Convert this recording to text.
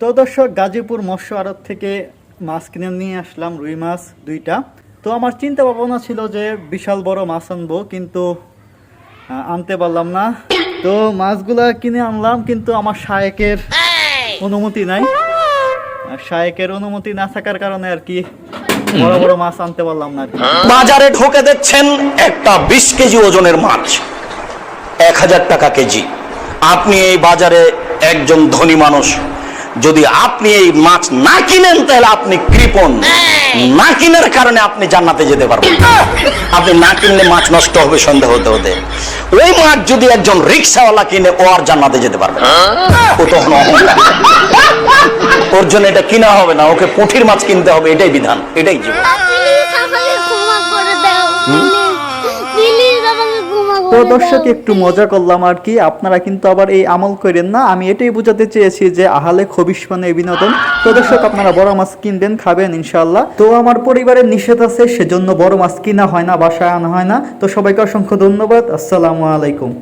তো দর্শক, গাজীপুর মৎস্য আড়ত থেকে মাছ কিনে নিয়ে আসলাম রুই মাছ দুইটা। তো আমার চিন্তা ভাবনা ছিল যে বিশাল বড় মাছ আনব, কিন্তু আনতে পারলাম না। তো মাছগুলা কিনে আনলাম, কিন্তু আমার শায়েকের অনুমতি নাই। শায়েকের অনুমতি না থাকার কারণে আর কি বড় বড় মাছ আনতে পারলাম না। বাজারে ঢোকে দেখছেন একটা বিশ কেজি ওজনের মাছ, এক হাজার টাকা কেজি। আপনি এই বাজারে একজন ধনী মানুষ যদি আপনি এই মাছ না কিনেন তাহলে আপনি কৃপণ। না কিনার কারণে আপনি জান্নাতে যেতে পারবেন আপনি না কিনলে মাছ নষ্ট হবে সন্দেহ হতে হতে। ওই মাছ যদি একজন রিক্সাওয়ালা কিনে ও আর জান্নাতে যেতে পারবে। ও তখন ওর জন্য এটা কিনা হবে না ওকে পুঁঠির মাছ কিনতে হবে এটাই বিধান এটাই জীবন। তো দর্শক, একটু মজা করলাম আর কি। আপনারা কিন্তু আবার এই আমল করেন না। আমি এটাই বোঝাতে চেয়েছি যে আহালে খবিস মানে বিনোদন। তো দর্শক, আপনারা বড় মাছ কিনবেন, খাবেন ইনশাল্লাহ তো আমার পরিবারের নিষেধ আছে, সেজন্য বড় মাছ কিনা হয় না, বাসায় আনা হয় না। তো সবাইকে অসংখ্য ধন্যবাদ। আসসালামু আলাইকুম।